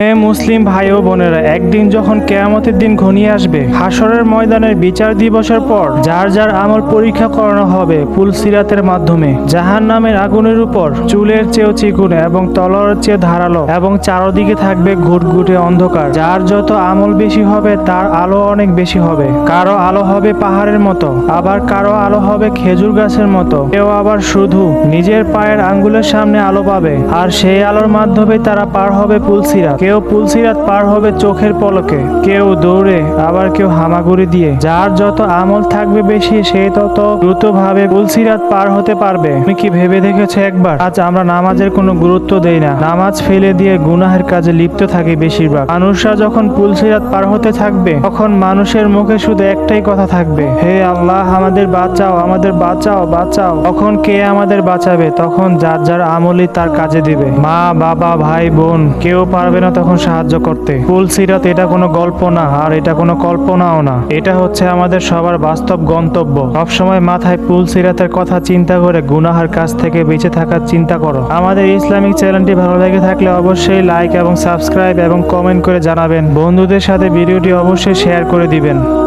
মুসলিম ভাই ও বোনেরা, একদিন যখন কেয়ামতের দিন ঘনিয়ে আসবে হাসরের ময়দানের বিচার দিবসের পর যার যার আমল পরীক্ষা করানো হবে পুলসিরাতের মাধ্যমে জাহান নামের আগুনের উপর চুলের চেয়েও চিকুনে এবং তলোয়ারের চেয়ে ধারালো এবং চারদিকে থাকবে ঘুটঘুটে অন্ধকার। যার যত আমল বেশি হবে, তার আলো অনেক বেশি হবে। কারও আলো হবে পাহাড়ের মতো, আবার কারও আলো হবে খেজুর গাছের মতো। কেউ আবার শুধু নিজের পায়ের আঙ্গুলের সামনে আলো পাবে, আর সেই আলোর মাধ্যমে তারা পার হবে পুলসিরাত কেউ পুলসিরাত পার হবে চোখের পলকে, কেউ দৌড়ে, আবার কেউ হামাগুড়ি দিয়ে। যার যত আমল থাকবে বেশি, সে তত দ্রুতভাবে পুলসিরাত পার হতে পারবে। তুমি কি ভেবে দেখেছ একবার? আজ আমরা নামাজের কোনো গুরুত্ব দেই না। নামাজ ফেলে দিয়ে গুনাহের কাজে লিপ্ত থাকি বেশিরভাগ। মানুষরা যখন পুলসিরাত পার হতে থাকবে, তখন মানুষের মুখে শুধু একটাই কথা থাকবে। হে আল্লাহ, আমাদের বাঁচাও আমাদের বাঁচাও বাঁচাও। তখন কে আমাদের বাঁচাবে? তখন যার যার আমলই তার কাজে দিবে। মা, বাবা, ভাই, বোন, কেউ পারবে না তখন সাহায্য করতে। পুলসিরাত এটা কোনো গল্প না, আর এটা কোনো কল্পনাও না। এটা হচ্ছে আমাদের সবার বাস্তব গন্তব্য। সবসময় মাথায় পুলসিরাতের কথা চিন্তা করে গুনাহার কাছ থেকে বেঁচে থাকার চিন্তা করো। আমাদের ইসলামিক চ্যানেলটি ভালো লেগে থাকলে অবশ্যই লাইক এবং সাবস্ক্রাইব এবং কমেন্ট করে জানাবেন। বন্ধুদের সাথে ভিডিওটি অবশ্যই শেয়ার করে দিবেন।